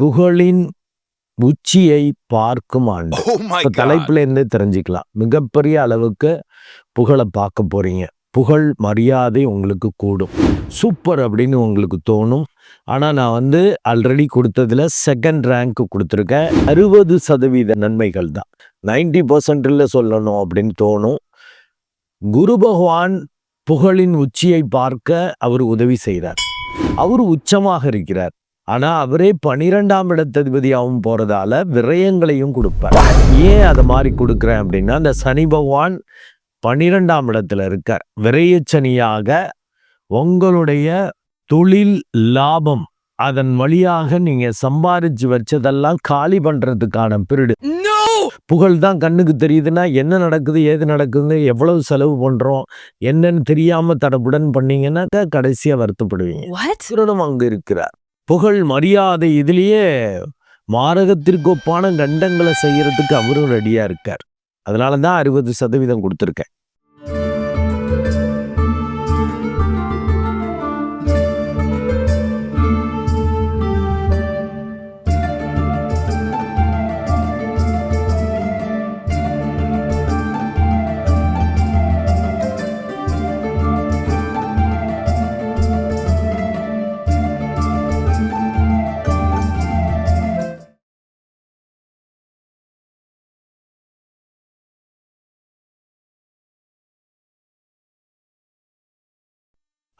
புகழின் உச்சியை பார்க்கும் ஆண்டு. Oh. தலைப்புல இருந்தே தெரிஞ்சுக்கலாம். மிகப்பெரிய அளவுக்கு புகழை பார்க்க போறீங்க. புகழ் மரியாதை உங்களுக்கு கூடும். சூப்பர் அப்படின்னு உங்களுக்கு தோணும். ஆனா நான் வந்து ஆல்ரெடி கொடுத்ததுல செகண்ட் ரேங்க் கொடுத்துருக்கேன். அறுபது சதவீத நன்மைகள் தான். நைன்டி பர்சன்ட்ல சொல்லணும் அப்படின்னு தோணும். குரு பகவான் புகழின் உச்சியை பார்க்க அவர் உதவி செய்கிறார் அவர் உச்சமாக இருக்கிறார். ஆனா அவரே பனிரெண்டாம் இடத்ததிபதியாகவும் போறதால விரயங்களையும் கொடுப்பார். ஏன் அதை மாதிரி கொடுக்குறேன் அப்படின்னா அந்த சனி பகவான் பனிரெண்டாம் இடத்துல இருக்கார். விரயச்சனியாக உங்களுடைய தொழில் லாபம் அதன் வழியாக நீங்க சம்பாரிச்சு வச்சதெல்லாம் காலி பண்றதுக்கான பீரியடு! புகழ் தான் கண்ணுக்கு தெரியுதுன்னா என்ன நடக்குது ஏது நடக்குது எவ்வளவு செலவு பண்றோம் என்னன்னு தெரியாம தடபுடன் பண்ணீங்கன்னாக்கா கடைசியா வருத்தப்படுவீங்க? சுக்கிரனும் அங்கு இருக்கிறார். புகழ் மரியாதை இதுலேயே மாரகத்திற்கொப்பான கண்டங்களை செய்கிறதுக்கு அவரும் ரெடியாக இருக்கார். அதனால தான் அறுபது சதவீதம் கொடுத்துருக்கேன்.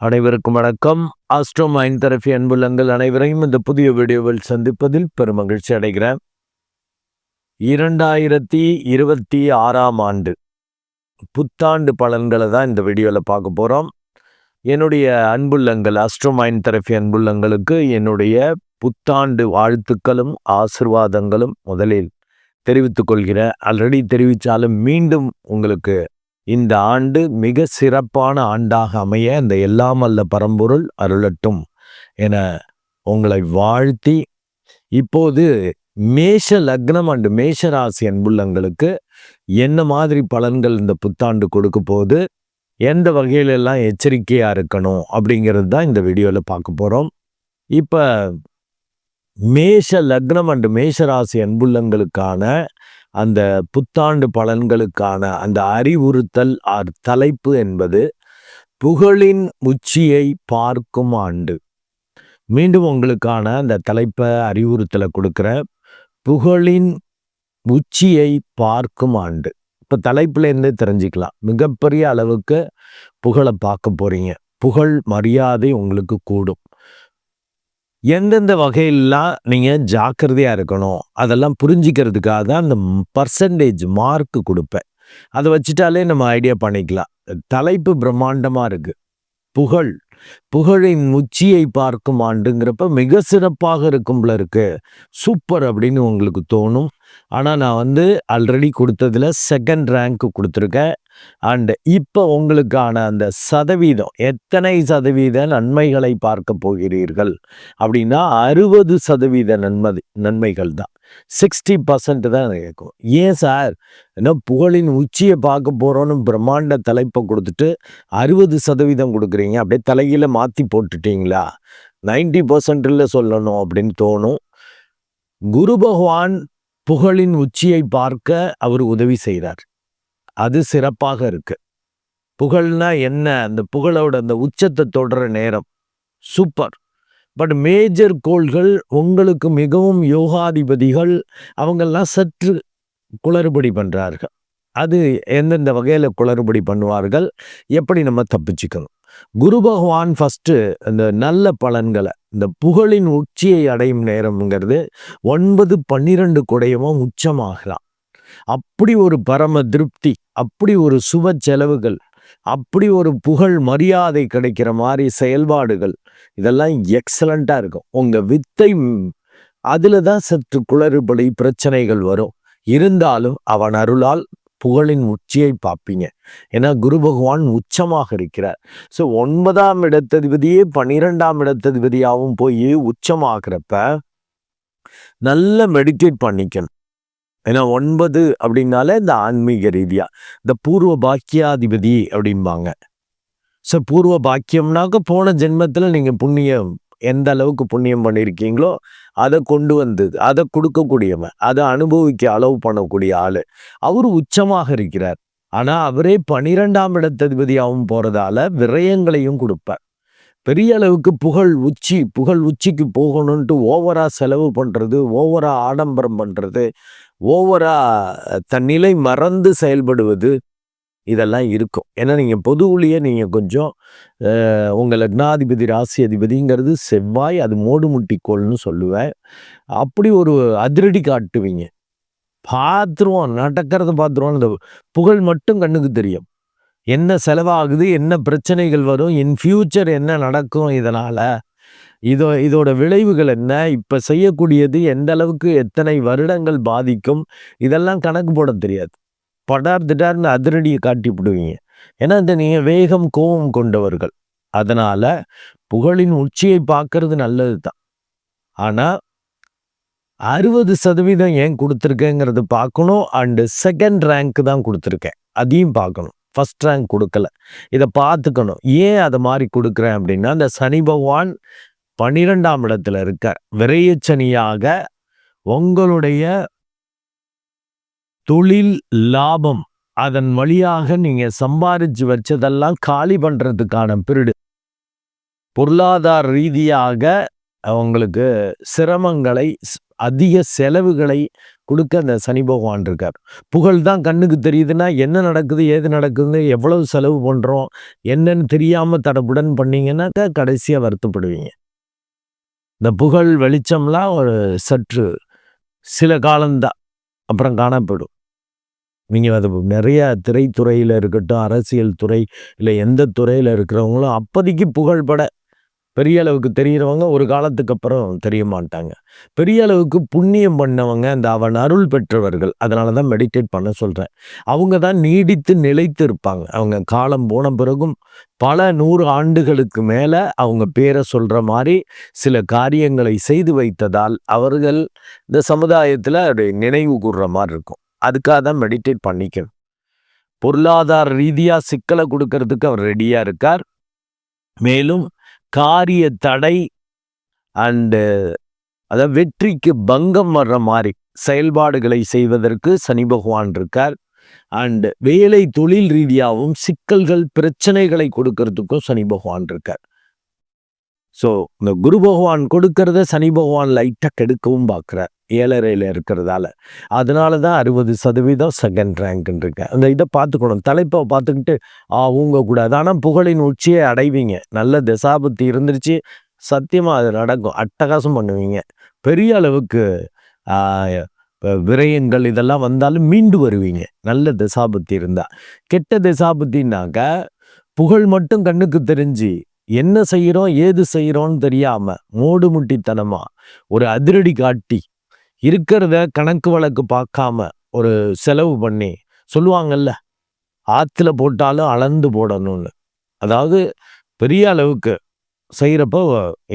அனைவருக்கும் வணக்கம். ஆஸ்ட்ரோ மைண்ட் தெரபி அன்புள்ளங்கள் அனைவரையும் இந்த புதிய வீடியோவில் சந்திப்பதில் பெருமகிழ்ச்சி அடைகிறேன். இரண்டாயிரத்தி இருபத்தி ஆறாம் ஆண்டு புத்தாண்டு பலன்களை தான் இந்த வீடியோவில் பார்க்க போகிறோம் என்னுடைய அன்புள்ளங்கள் ஆஸ்ட்ரோ மைண்ட் தெரபி அன்புள்ளங்களுக்கு என்னுடைய புத்தாண்டு வாழ்த்துக்களும் ஆசிர்வாதங்களும் முதலில் தெரிவித்துக் கொள்கிறேன். ஆல்ரெடி தெரிவித்தாலும் மீண்டும் உங்களுக்கு இந்த ஆண்டு மிக சிறப்பான ஆண்டாக அமைய இந்த எல்லாம் அல்ல பரம்பொருள் அருளட்டும் என உங்களை வாழ்த்தி இப்போது மேஷ லக்னம் அண்டு மேஷ ராசி அன்புள்ளங்களுக்கு என்ன மாதிரி பலன்கள் இந்த புத்தாண்டு கொடுக்க போகுது? எந்த வகையிலெல்லாம் எச்சரிக்கையாக இருக்கணும்? அப்படிங்கிறது தான் இந்த வீடியோவில் பார்க்க போகிறோம் இப்போ மேஷ லக்னம் அண்டு மேஷ ராசி அன்புள்ளங்களுக்கான அந்த புத்தாண்டு பலன்களுக்கான அந்த அறிவுறுத்தல் ஆர் தலைப்பு என்பது புகழின் உச்சியை பார்க்கும் ஆண்டு. மீண்டும் உங்களுக்கான அந்த தலைப்பை அறிவுறுத்தலை கொடுக்குற புகழின் உச்சியை பார்க்கும் ஆண்டு. இப்போ தலைப்புலேருந்தே தெரிஞ்சுக்கலாம். மிகப்பெரிய அளவுக்கு புகழை பார்க்க போகிறீங்க புகழ் மரியாதை உங்களுக்கு கூடும். எந்தெந்த வகையிலாம் நீங்கள் ஜாக்கிரதையாக இருக்கணும் அதெல்லாம் புரிஞ்சிக்கிறதுக்காக தான் அந்த பர்சன்டேஜ் மார்க் கொடுப்பேன். அதை வச்சுட்டாலே நம்ம ஐடியா பண்ணிக்கலாம். தலைப்பு பிரம்மாண்டமாக இருக்கு. புகழ். புகழின் உச்சியை பார்க்கும் ஆண்டுங்கிறப்ப மிக சிறப்பாக இருக்கும்ல இருக்கு. சூப்பர் அப்படின்னு உங்களுக்கு தோணும். ஆனால் நான் வந்து ஆல்ரெடி கொடுத்ததுல செகண்ட் ரேங்க் கொடுத்துருக்கேன். அண்ட் இப்போ உங்களுக்கான அந்த சதவீதம் எத்தனை சதவீத நன்மைகளை பார்க்க போகிறீர்கள்? அப்படின்னா அறுபது சதவீத நன்மை நன்மைகள் தான். சிக்ஸ்டி பர்சன்ட் தான் கேட்கும் ஏன் சார்? என்ன புகழின் உச்சியை பார்க்க போகிறோன்னு பிரம்மாண்ட தலைப்பை கொடுத்துட்டு அறுபது சதவீதம் கொடுக்குறீங்க. அப்படியே தலையில் மாற்றி போட்டுட்டீங்களா? நைன்டி பர்சன்டில் சொல்லணும் அப்படின்னு தோணும். குரு பகவான் புகழின் உச்சியை பார்க்க அவர் உதவி செய்கிறார் அது சிறப்பாக இருக்கு. புகழ்னா என்ன? அந்த புகழோட அந்த உச்சத்தை தொடர நேரம். சூப்பர். பட் மேஜர் கோள்கள் உங்களுக்கு மிகவும் யோகாதிபதிகள். அவங்கெல்லாம் சற்று குளறுபடி பண்ணுறார்கள் அது எந்தெந்த வகையில் குளறுபடி பண்ணுவார்கள்? எப்படி நம்ம தப்பிச்சுக்கணும்? குரு பகவான் ஃபஸ்ட்டு அந்த நல்ல பலன்களை இந்த புகழின் உச்சியை அடையும் நேரம்ங்கிறது ஒன்பது பன்னிரெண்டு குடையமும் உச்சமாகலாம். அப்படி ஒரு பரம திருப்தி அப்படி ஒரு சுப செலவுகள் அப்படி ஒரு புகழ் மரியாதை கிடைக்கிற மாதிரி செயல்பாடுகள் இதெல்லாம் எக்ஸலண்ட்டாக இருக்கும். உங்கள் வித்தை அதில் தான் சற்று குளறுபடி பிரச்சனைகள் வரும். இருந்தாலும் அவன் அருளால் புகழின் உச்சியை பார்ப்பீங்க. ஏன்னா குரு பகவான் உச்சமாக இருக்கிறார். ஸோ ஒன்பதாம் இடத்ததிபதியே பன்னிரெண்டாம் இடத்ததிபதியாகவும் போய் உச்சமாகிறப்ப நல்ல மெடிடேட் பண்ணிக்கணும். ஏன்னா ஒன்பது அப்படின்னாலே இந்த ஆன்மீக ரீதியாக இந்த பூர்வ பாக்கியாதிபதி அப்படிம்பாங்க. ஸோ பூர்வ பாக்கியம்னாக்க போன ஜென்மத்தில் நீங்கள் புண்ணியம் எந்த அளவுக்கு புண்ணியம் பண்ணியிருக்கீங்களோ அதை கொண்டு வந்தது. அதை கொடுக்கக்கூடியவன் அதை அனுபவிக்க அளவு பண்ணக்கூடிய ஆள். அவர் உச்சமாக இருக்கிறார். ஆனால் அவரே பனிரெண்டாம் இடத்ததிபதியாகவும் போகிறதால விரயங்களையும் கொடுப்பார். பெரிய அளவுக்கு புகழ் உச்சி புகழ் உச்சிக்கு போகணுன்ட்டு ஓவரா செலவு பண்ணுறது ஓவரா ஆடம்பரம் பண்ணுறது ஓவரா தன் நிலை மறந்து செயல்படுவது இதெல்லாம் இருக்கும். ஏன்னா நீங்கள் பொது ஊழிய நீங்கள் கொஞ்சம் உங்கள் லக்னாதிபதி ராசி அதிபதிங்கிறது செவ்வாய் அது மோடு முட்டிக்கோள்னு சொல்லுவேன். அப்படி ஒரு அதிரடி காட்டுவீங்க. பார்த்துருவோம் நடக்கிறத பார்த்துருவோம் அந்த புகழ் மட்டும் கண்ணுக்கு தெரியும். என்ன செலவாகுது என்ன பிரச்சனைகள் வரும் இன் ஃபியூச்சர் என்ன நடக்கும் இதனால் இதோ இதோட விளைவுகள் என்ன இப்போ செய்யக்கூடியது எந்த அளவுக்கு எத்தனை வருடங்கள் பாதிக்கும் இதெல்லாம் கணக்கு போட தெரியாது. படார் திடார்னு அதிரடியை காட்டிவிடுவீங்க ஏன்னா இந்த நீங்கள் வேகம் கோபம் கொண்டவர்கள். அதனால் புகழின் உச்சியை பார்க்கறது நல்லது தான் ஆனால் அறுபது சதவீதம் ஏன் கொடுத்துருக்கேங்கிறது பார்க்கணும் அண்டு செகண்ட் ரேங்க் தான் கொடுத்துருக்கேன். அதையும் பார்க்கணும். ஃபஸ்ட் ரேங்க் கொடுக்கல. இதை பார்த்துக்கணும். ஏன் அதை மாதிரி கொடுக்குறேன் அப்படின்னா அந்த சனி பகவான் பன்னிரெண்டாம் இடத்துல இருக்க விரையச்சனியாக உங்களுடைய தொழில் லாபம் அதன் வழியாக நீங்க சம்பாதிச்சு வச்சதெல்லாம் காலி பண்றதுக்கான பிரிடு. பொருளாதார ரீதியாக அவங்களுக்கு சிரமங்களை அதிக செலவுகளை கொடுக்க அந்த சனி பகவான் இருக்கார். புகழ் தான் கண்ணுக்கு தெரியுதுன்னா என்ன நடக்குது ஏது நடக்குதுன்னு எவ்வளவு செலவு பண்ணுறோம் என்னன்னு தெரியாமல் தடப்புடன் பண்ணீங்கன்னாக்கா கடைசியாக வருத்தப்படுவீங்க. இந்த புகழ் வெளிச்சம்லாம் ஒரு சற்று சில காலம்தான் அப்புறம் காணப்படும். நீங்கள் அது நிறைய திரைத்துறையில் இருக்கட்டும் அரசியல் துறை இல்லை எந்த துறையில் இருக்கிறவங்களும் அப்போதைக்கு புகழ்பட பெரிய அளவுக்கு தெரிகிறவங்க ஒரு காலத்துக்கு அப்புறம் தெரிய மாட்டாங்க. பெரிய அளவுக்கு புண்ணியம் பண்ணவங்க அந்த அவன் அருள் பெற்றவர்கள். அதனால தான் மெடிடேட் பண்ண சொல்கிறேன் அவங்க தான் நீடித்து நிலைத்து இருப்பாங்க. அவங்க காலம் போன பிறகும் பல நூறு ஆண்டுகளுக்கு மேலே அவங்க பேரை சொல்கிற மாதிரி சில காரியங்களை செய்து வைத்ததால் அவர்கள் இந்த சமுதாயத்தில் நினைவு கூறுற மாதிரி இருக்கும். அதுக்காக தான் மெடிடேட் பண்ணிக்கணும் பொருளாதார ரீதியாக சிக்கலை கொடுக்கறதுக்கு அவர் ரெடியாக இருக்கார். மேலும் காரிய தடை அண்டு அதாவது வெற்றிக்கு பங்கம் வர்ற மாதிரி செயல்பாடுகளை செய்வதற்கு சனி பகவான் இருக்கார். அண்டு வேலை தொழில் ரீதியாகவும் சிக்கல்கள் பிரச்சனைகளை கொடுக்கறதுக்கும் சனி பகவான் இருக்கார். ஸோ இந்த குரு பகவான் கொடுக்கறத சனி பகவான் லைட்டாக கெடுக்கவும் பார்க்குறார். ஏழரையில் இருக்கிறதால. அதனால தான் அறுபது சதவீதம் செகண்ட் ரேங்க்னு அந்த இதை பார்த்துக்கணும். தலைப்பை பார்த்துக்கிட்டு ஆ கூடாது ஆனால் புகழின் உச்சியை அடைவீங்க. நல்ல தசாபத்தி இருந்துருச்சு. சத்தியமாக அது நடக்கும். அட்டகாசம் பண்ணுவீங்க. பெரிய அளவுக்கு விரயங்கள் இதெல்லாம் வந்தாலும் மீண்டு வருவீங்க. நல்ல தசாபத்தி இருந்தால் கெட்ட தசாபத்தின்னாக்க புகழ் மட்டும் கண்ணுக்கு தெரிஞ்சு என்ன செய்கிறோம் ஏது செய்கிறோன்னு தெரியாமல் மூடுமுட்டித்தனமாக ஒரு அதிரடி காட்டி இருக்கிறத கணக்கு வழக்கு பார்க்காம ஒரு செலவு பண்ணி சொல்லுவாங்கல்ல ஆற்றுல போட்டாலும் அளந்து போடணும்னு. அதாவது பெரிய அளவுக்கு செய்கிறப்போ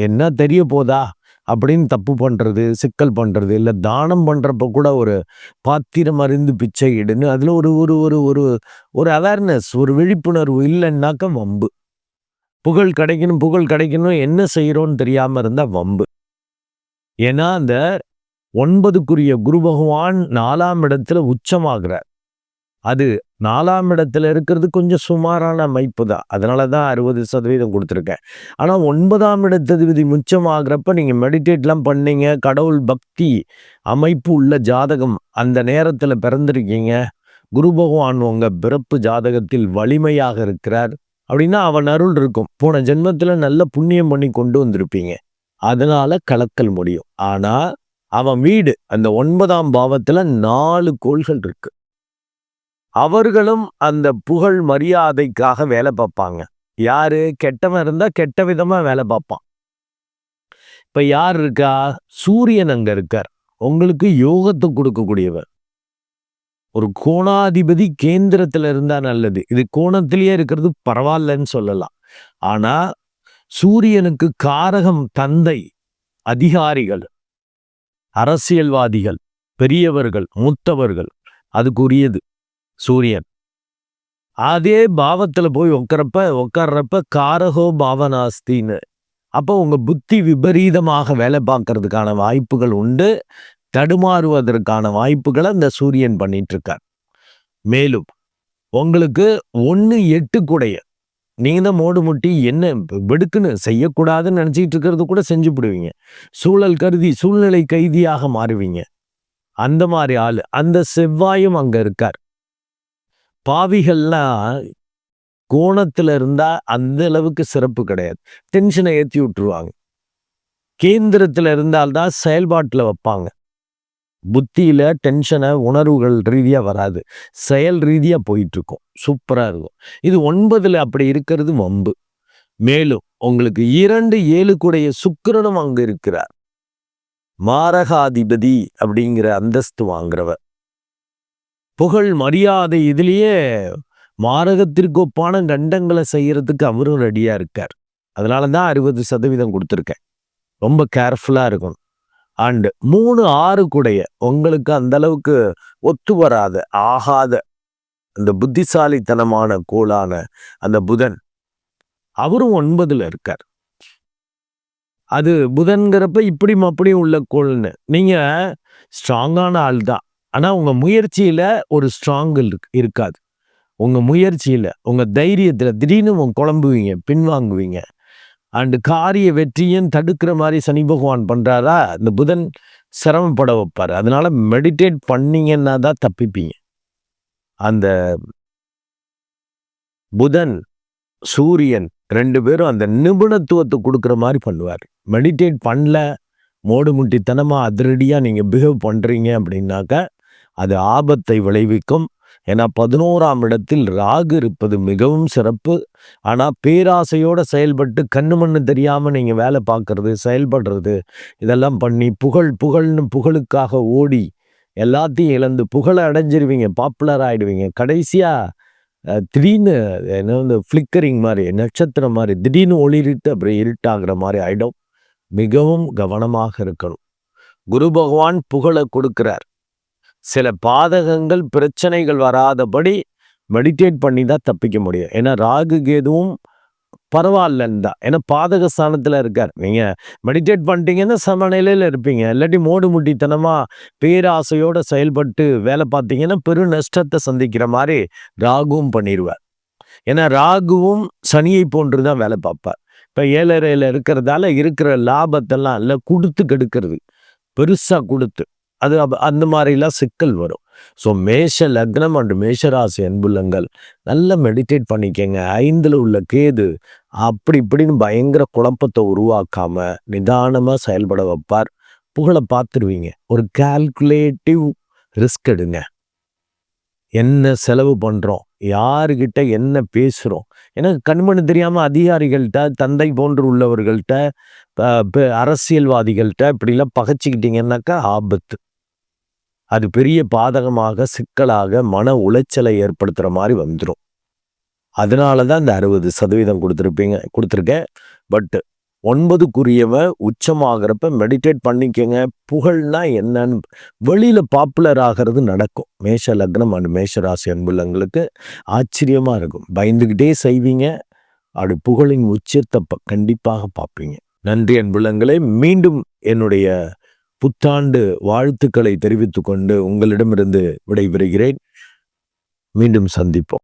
என்ன தெரிய போதா? அப்படின்னு தப்பு பண்ணுறது சிக்கல் பண்ணுறது இல்லை தானம் பண்ணுறப்ப கூட ஒரு பாத்திரம் அறிந்து பிச்சை இடுன்னு அதில் ஒரு ஒரு ஒரு ஒரு ஒரு அவேர்னஸ் ஒரு விழிப்புணர்வு இல்லைன்னாக்க வம்பு. புகழ் கிடைக்கணும் புகழ் கிடைக்கணும் என்ன செய்கிறோன்னு தெரியாமல் இருந்தால் வம்பு. ஏன்னா அந்த ஒன்பதுக்குரிய குரு பகவான் நாலாம் இடத்துல உச்சமாகிறார். அது நாலாம் இடத்துல இருக்கிறது கொஞ்சம் சுமாரான அமைப்பு தான். அதனால தான் அறுபது சதவீதம் கொடுத்துருக்கேன். ஆனால் ஒன்பதாம் இடத்ததிபதி முச்சமாகிறப்ப நீங்கள் மெடிடேட்லாம் பண்ணீங்க. கடவுள் பக்தி அமைப்பு உள்ள ஜாதகம் அந்த நேரத்தில் பிறந்திருக்கீங்க. குரு பகவான் உங்கள் பிறப்பு ஜாதகத்தில் வலிமையாக இருக்கிறார். அப்படின்னா அவன் அருள் இருக்கும். போன ஜென்மத்தில் நல்ல புண்ணியம் பண்ணி கொண்டு வந்திருப்பீங்க. அதனால் கலக்கல் முடியும். ஆனால் அவன் வீடு அந்த ஒன்பதாம் பாவத்துல நாலு கோள்கள் இருக்கு. அவர்களும் அந்த புகழ் மரியாதைக்காக வேலை பார்ப்பாங்க. யாரு? கெட்டவன் இருந்தா கெட்ட விதமா வேலை பார்ப்பான். இப்ப யார் இருக்கா? சூரியன் அங்க இருக்கார். உங்களுக்கு யோகத்தை கொடுக்கக்கூடியவர். ஒரு கோணாதிபதி கேந்திரத்துல இருந்தா நல்லது. இது கோணத்திலேயே இருக்கிறது பரவாயில்லன்னு சொல்லலாம். ஆனா சூரியனுக்கு காரகம் தந்தை அதிகாரிகள். அரசியல்வாதிகள் பெரியவர்கள் மூத்தவர்கள் அதுக்குரியது சூரியன். அதே பாவத்தில் போய் உட்காரப்ப உட்கார்றப்ப காரகோ பாவனாஸ்தின்னு. அப்போ உங்க புத்தி விபரீதமாக வேலை பார்க்கறதுக்கான வாய்ப்புகள் உண்டு. தடுமாறுவதற்கான வாய்ப்புகளை அந்த சூரியன் பண்ணிட்டு இருக்கார். மேலும் உங்களுக்கு ஒன்று எட்டு நீங்கள் நீங்க தான் மோடு முட்டி என்ன வெடுக்குன்னு செய்யக்கூடாதுன்னு நினச்சிக்கிட்டு இருக்கிறது கூட செஞ்சு விடுவீங்க சூழல் கருதி சூழ்நிலை கைதியாக மாறுவீங்க. அந்த மாதிரி ஆள் அந்த செவ்வாயும் அங்க இருக்கார். பாவிகள்லாம் கோணத்துல இருந்தா அந்த அளவுக்கு சிறப்பு கிடையாது. டென்ஷனை ஏற்றி விட்டுருவாங்க. கேந்திரத்துல இருந்தால்தான் செயல்பாட்டில் வைப்பாங்க. புத்தியில் டென்ஷனை உணர்வுகள் ரீதியாக வராது. செயல் ரீதியாக போயிட்டுருக்கும். சூப்பராக இருக்கும். இது ஒன்பதில் அப்படி இருக்கிறது வம்பு. மேலும் உங்களுக்கு இரண்டு ஏழு கூடைய சுக்கிரனும் அங்கே இருக்கிறார். மாரகாதிபதி அப்படிங்கிற அந்தஸ்து வாங்குறவர். புகழ் மரியாதை இதுலேயே மாரகத்திற்கு ஒப்பான கண்டங்களை செய்கிறதுக்கு அவரும் ரெடியாக இருக்கார். அதனால தான் அறுபது சதவீதம் கொடுத்துருக்கேன். ரொம்ப கேர்ஃபுல்லாக இருக்கணும். அண்டு மூணு ஆறு கூடைய உங்களுக்கு அந்த அளவுக்கு ஒத்து வராத ஆகாத அந்த புத்திசாலித்தனமான கோளான அந்த புதன் அவரும் ஒன்பதுல இருக்கார். அது புதன்கிறப்ப இப்படியும் அப்படியும் உள்ள கோள்னு. நீங்க ஸ்ட்ராங்கான ஆள் தான். ஆனா உங்க முயற்சியில ஒரு ஸ்ட்ராங் இருக்காது. உங்க முயற்சியில உங்க தைரியத்துல திடீர்னு உங்க குழம்புவீங்க பின்வாங்குவீங்க. அண்டு காரிய வெற்றியும் தடுக்கிற மாதிரி சனி பகவான் பண்ணுறாரா இந்த புதன் சிரமப்பட வைப்பார். அதனால் மெடிடேட் பண்ணீங்கன்னா தான் தப்பிப்பீங்க. அந்த புதன் சூரியன் ரெண்டு பேரும் அந்த நிபுணத்துவத்தை கொடுக்குற மாதிரி பண்ணுவார். மெடிடேட் பண்ணல மோடு முட்டித்தனமாக அதிரடியாக நீங்கள் பிஹேவ் பண்ணுறீங்க அப்படின்னாக்க அது ஆபத்தை விளைவிக்கும். ஏன்னா பதினோராம் இடத்தில் ராகு இருப்பது மிகவும் சிறப்பு. ஆனால் பேராசையோடு செயல்பட்டு கண்ணு மண்ணு தெரியாமல் நீங்கள் வேலை பார்க்குறது செயல்படுறது இதெல்லாம் பண்ணி புகழ் புகழ்னு புகழுக்காக ஓடி எல்லாத்தையும் இழந்து புகழை அடைஞ்சிருவீங்க பாப்புலர் ஆகிடுவீங்க கடைசியாக திடீர்னு என்ன வந்து ஃப்ளிக்கரிங் மாதிரி நட்சத்திரம் மாதிரி திடீர்னு ஒளிரிட்டு அப்புறம் இருட்டாகிற மாதிரி ஆகிடும் மிகவும் கவனமாக இருக்கணும். குரு பகவான் புகழை கொடுக்கிறார். சில பாதகங்கள் பிரச்சனைகள் வராதபடி மெடிடேட் பண்ணி தான் தப்பிக்க முடியும். ஏன்னா ராகு கேதுவும் பரவாயில்லன்னு தான் ஏன்னா பாதக ஸ்தானத்தில் இருக்கார். நீங்கள் மெடிடேட் பண்ணிட்டீங்கன்னா சமநிலையில் இருப்பீங்க. இல்லாட்டி மூடு முட்டித்தனமாக பேராசையோடு செயல்பட்டு வேலை பார்த்தீங்கன்னா பெரு நஷ்டத்தை சந்திக்கிற மாதிரி ராகுவும் பண்ணிடுவார் ஏன்னா ராகுவும் சனியை போன்று தான் வேலை பார்ப்பார். இப்போ ஏழரையில் இருக்கிறதால இருக்கிற லாபத்தெல்லாம் இல்லை கொடுத்து கெடுக்கிறது. பெருசாக கொடுத்து. அது அந்த மாதிரிலாம் சிக்கல் வரும். ஸோ மேஷ லக்னம் அண்ட் மேஷராசி அன்புள்ளங்கள் நல்லா மெடிடேட் பண்ணிக்கங்க. ஐந்தில் உள்ள கேது அப்படி இப்படின்னு பயங்கர குழப்பத்தை உருவாக்காம நிதானமாக செயல்பட வைப்பார். புகழை பார்த்துருவீங்க. ஒரு கால்குலேட்டிவ் ரிஸ்க் எடுங்க. என்ன செலவு பண்ணுறோம் யாருக்கிட்ட என்ன பேசுகிறோம் எனக்கு கண்மணு தெரியாமல் அதிகாரிகள்கிட்ட தந்தை போன்று உள்ளவர்கள்ட்ட அரசியல்வாதிகள்கிட்ட இப்படிலாம் பகைச்சிக்கிட்டீங்கன்னாக்கா ஆபத்து. அது பெரிய பாதகமாக சிக்கலாக மன உளைச்சலை ஏற்படுத்துகிற மாதிரி வந்துடும் அதனால தான் இந்த அறுபது சதவீதம் கொடுத்துருப்பீங்க கொடுத்துருக்கேன். பட்டு ஒன்பதுக்குரியவ உச்சமாகிறப்ப மெடிடேட் பண்ணிக்கங்க. புகழ்னா என்னன்னு வெளியில் பாப்புலர் ஆகிறது நடக்கும். மேஷ லக்னம் அண்ட் மேஷராசி அன்புள்ளங்களுக்கு ஆச்சரியமாக இருக்கும். பயந்துக்கிட்டே செய்வீங்க. அப்படி புகழின் உச்சத்தை கண்டிப்பாக பார்ப்பீங்க. நன்றி அன்புள்ளங்களே. மீண்டும் என்னுடைய புத்தாண்டு வாழ்த்துக்களை தெரிவித்துக்கொண்டு உங்களிடமிருந்து விடைபெறுகிறேன். மீண்டும் சந்திப்போம்.